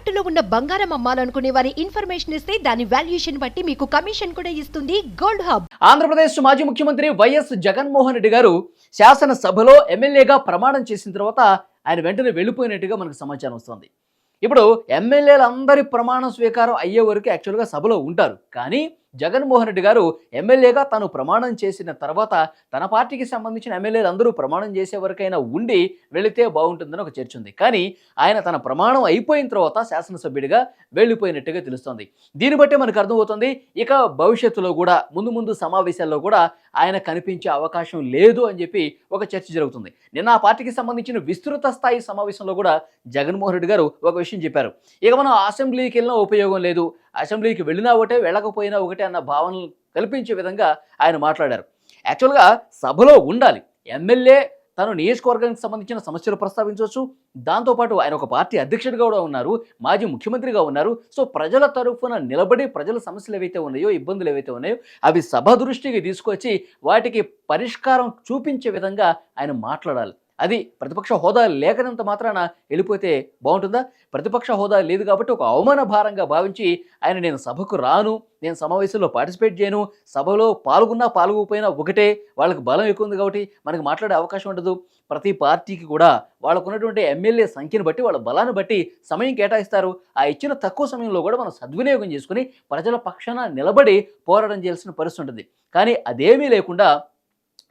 తాకట్టులో ఉన్న బంగారం అమ్మాలనుకునే వారి ఇన్ఫర్మేషన్ ఇస్తే దాని వాల్యుయేషన్ బట్టి మీకు కమిషన్ కూడా ఇస్తుంది గోల్డ్ హబ్. ఆంధ్రప్రదేశ్ మాజీ ముఖ్యమంత్రి వైఎస్ జగన్మోహన్ రెడ్డి గారు శాసనసభలో ఎమ్మెల్యేగా ప్రమాణం చేసిన తర్వాత ఆయన వెంటనే వెళ్ళిపోయినట్టుగా మనకు సమాచారం వస్తుంది. ఇప్పుడు ఎమ్మెల్యేలందరి ప్రమాణ స్వీకారం అయ్యే వరకు యాక్చువల్గా సభలో ఉంటారు. కానీ జగన్మోహన్ రెడ్డి గారు ఎమ్మెల్యేగా తాను ప్రమాణం చేసిన తర్వాత తన పార్టీకి సంబంధించిన ఎమ్మెల్యేలు అందరూ ప్రమాణం చేసే వరకైనా ఉండి వెళితే బాగుంటుందని ఒక చర్చ ఉంది కానీ ఆయన తన ప్రమాణం అయిపోయిన తర్వాత శాసనసభ్యుడిగా వెళ్ళిపోయినట్టుగా తెలుస్తోంది. దీన్ని బట్టి మనకు అర్థమవుతుంది ఇక భవిష్యత్తులో కూడా ముందు ముందు సమావేశాల్లో కూడా ఆయన కనిపించే అవకాశం లేదు అని చెప్పి ఒక చర్చ జరుగుతుంది. నిన్న ఆ పార్టీకి సంబంధించిన విస్తృత స్థాయి సమావేశంలో కూడా జగన్మోహన్ రెడ్డి గారు ఒక విషయం చెప్పారు. ఇక మనం అసెంబ్లీకి వెళ్ళినా ఉపయోగం లేదు అసెంబ్లీకి వెళ్ళినా ఒకటే వెళ్ళకపోయినా ఒకటే అన్న భావనలు కల్పించే విధంగా ఆయన మాట్లాడారు. యాక్చువల్గా సభలో ఉండాలి. ఎమ్మెల్యే తను నియోజకవర్గానికి సంబంధించిన సమస్యలు ప్రస్తావించవచ్చు. దాంతోపాటు ఆయన ఒక పార్టీ అధ్యక్షుడిగా కూడా ఉన్నారు. మాజీ ముఖ్యమంత్రిగా ఉన్నారు. సో ప్రజల తరఫున నిలబడి ప్రజల సమస్యలు ఏవైతే ఉన్నాయో ఇబ్బందులు ఏవైతే ఉన్నాయో అవి సభ దృష్టికి తీసుకొచ్చి వాటికి పరిష్కారం చూపించే విధంగా ఆయన మాట్లాడాలి. అది ప్రతిపక్ష హోదా లేకనంత మాత్రాన వెళ్ళిపోతే బాగుంటుందా? ప్రతిపక్ష హోదా లేదు కాబట్టి ఒక అవమాన భారంగా భావించి ఆయన నేను సభకు రాను నేను సమావేశంలో పార్టిసిపేట్ చేయను సభలో పాల్గొన్నా పాల్గొకపోయినా ఒకటే వాళ్ళకి బలం ఎక్కువ ఉంది కాబట్టి మనకు మాట్లాడే అవకాశం ఉండదు. ప్రతి పార్టీకి కూడా వాళ్ళకు ఉన్నటువంటి ఎమ్మెల్యే సంఖ్యను బట్టి వాళ్ళ బలాన్ని బట్టి సమయం కేటాయిస్తారు. ఆ ఇచ్చిన తక్కువ సమయంలో కూడా మనం సద్వినియోగం చేసుకుని ప్రజల పక్షాన నిలబడి పోరాటం చేయాల్సిన పరిస్థితి ఉంటుంది. కానీ అదేమీ లేకుండా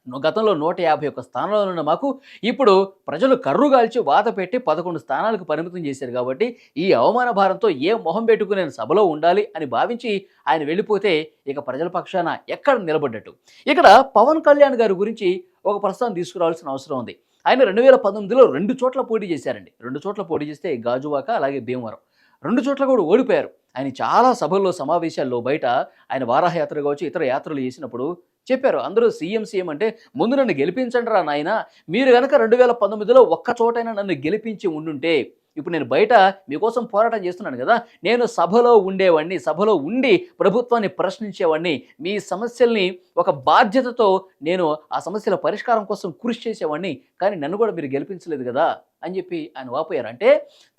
గతంలో నూట యాభై ఒక్క స్థానాల్లో ఉన్న మాకు ఇప్పుడు ప్రజలు కర్రుగాల్చి వాత పెట్టి పదకొండు స్థానాలకు పరిమితం చేశారు కాబట్టి ఈ అవమాన భారంతో ఏ మొహం పెట్టుకుని నేను సభలో ఉండాలి అని భావించి ఆయన వెళ్ళిపోతే ఇక ప్రజల పక్షాన ఎక్కడ నిలబడ్డట్టు. ఇక్కడ పవన్ కళ్యాణ్ గారి గురించి ఒక ప్రస్తావన తీసుకురావాల్సిన అవసరం ఉంది. ఆయన రెండు వేల పంతొమ్మిదిలో రెండు చోట్ల పోటీ చేశారండి. రెండు చోట్ల పోటీ చేస్తే గాజువాక అలాగే భీమవరం. రెండు చోట్ల కూడా ఓడిపోయారు. ఆయన చాలా సభల్లో సమావేశాల్లో బయట ఆయన వారాహయాత్ర కావచ్చు ఇతర యాత్రలు చేసినప్పుడు చెప్పారు. అందరూ సీఎం సీఎం అంటే ముందు నన్ను గెలిపించండి రా నాయన. మీరు కనుక రెండు వేల పంతొమ్మిదిలో ఒక్క చోటైనా నన్ను గెలిపించి ఉండుంటే ఇప్పుడు నేను బయట మీకోసం పోరాటం చేస్తున్నాను కదా నేను సభలో ఉండేవాడిని సభలో ఉండి ప్రభుత్వాన్ని ప్రశ్నించేవాడిని మీ సమస్యల్ని ఒక బాధ్యతతో నేను ఆ సమస్యల పరిష్కారం కోసం కృషి చేసేవాడిని కానీ నన్ను కూడా మీరు గెలిపించలేదు కదా అని చెప్పి ఆయన వాపోయారు. అంటే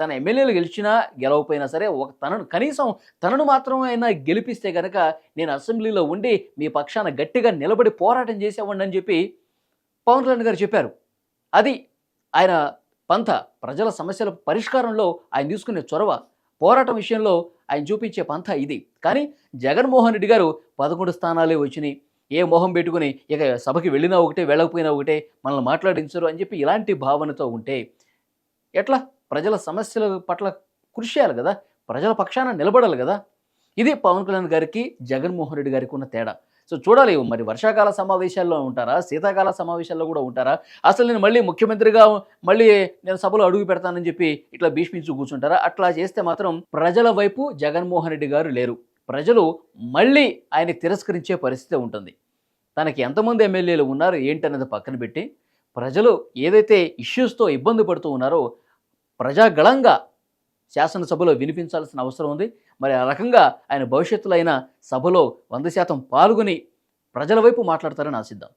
తన ఎమ్మెల్యేలు గెలిచినా గెలవపోయినా సరే ఒక తనను కనీసం తనను మాత్రం అయినా గెలిపిస్తే కనుక నేను అసెంబ్లీలో ఉండి మీ పక్షాన గట్టిగా నిలబడి పోరాటం చేసేవాడిని అని చెప్పి పవన్ కళ్యాణ్ గారు చెప్పారు. అది ఆయన పంథ ప్రజల సమస్యల పరిష్కారంలో ఆయన తీసుకునే చొరవ పోరాటం విషయంలో ఆయన చూపించే పంథ ఇది. కానీ జగన్మోహన్ రెడ్డి గారు పదకొండు స్థానాలే వచ్చినాయి. ఏ మొహం పెట్టుకుని ఇక సభకి వెళ్ళినా ఒకటే వెళ్ళకపోయినా ఒకటే మనల్ని మాట్లాడించరు అని చెప్పి ఇలాంటి భావనతో ఉంటే ఎట్లా? ప్రజల సమస్యల పట్ల కృషి చేయాలి కదా? ప్రజల పక్షాన నిలబడాలి కదా? ఇది పవన్ కళ్యాణ్ గారికి జగన్మోహన్ రెడ్డి గారికి ఉన్న తేడా. సో చూడాలి మరి వర్షాకాల సమావేశాల్లో ఉంటారా? శీతాకాల సమావేశాల్లో కూడా ఉంటారా? అసలు నేను మళ్ళీ ముఖ్యమంత్రిగా మళ్ళీ నేను సభలో అడుగు పెడతానని చెప్పి ఇట్లా భీష్మించు కూర్చుంటారా? అట్లా చేస్తే మాత్రం ప్రజల వైపు జగన్మోహన్ రెడ్డి గారు లేరు. ప్రజలు మళ్ళీ ఆయన తిరస్కరించే పరిస్థితి ఉంటుంది. తనకి ఎంతమంది ఎమ్మెల్యేలు ఉన్నారు ఏంటన్నది పక్కన పెట్టి ప్రజలు ఏదైతే ఇష్యూస్తో ఇబ్బంది పడుతూ ఉన్నారో ప్రజాగళంగా శాసనసభలో వినిపించాల్సిన అవసరం ఉంది. మరి ఆ రకంగా ఆయన భవిష్యత్తులో అయిన సభలో వంద శాతం పాల్గొని ప్రజల వైపు మాట్లాడతారని ఆశిద్దాం.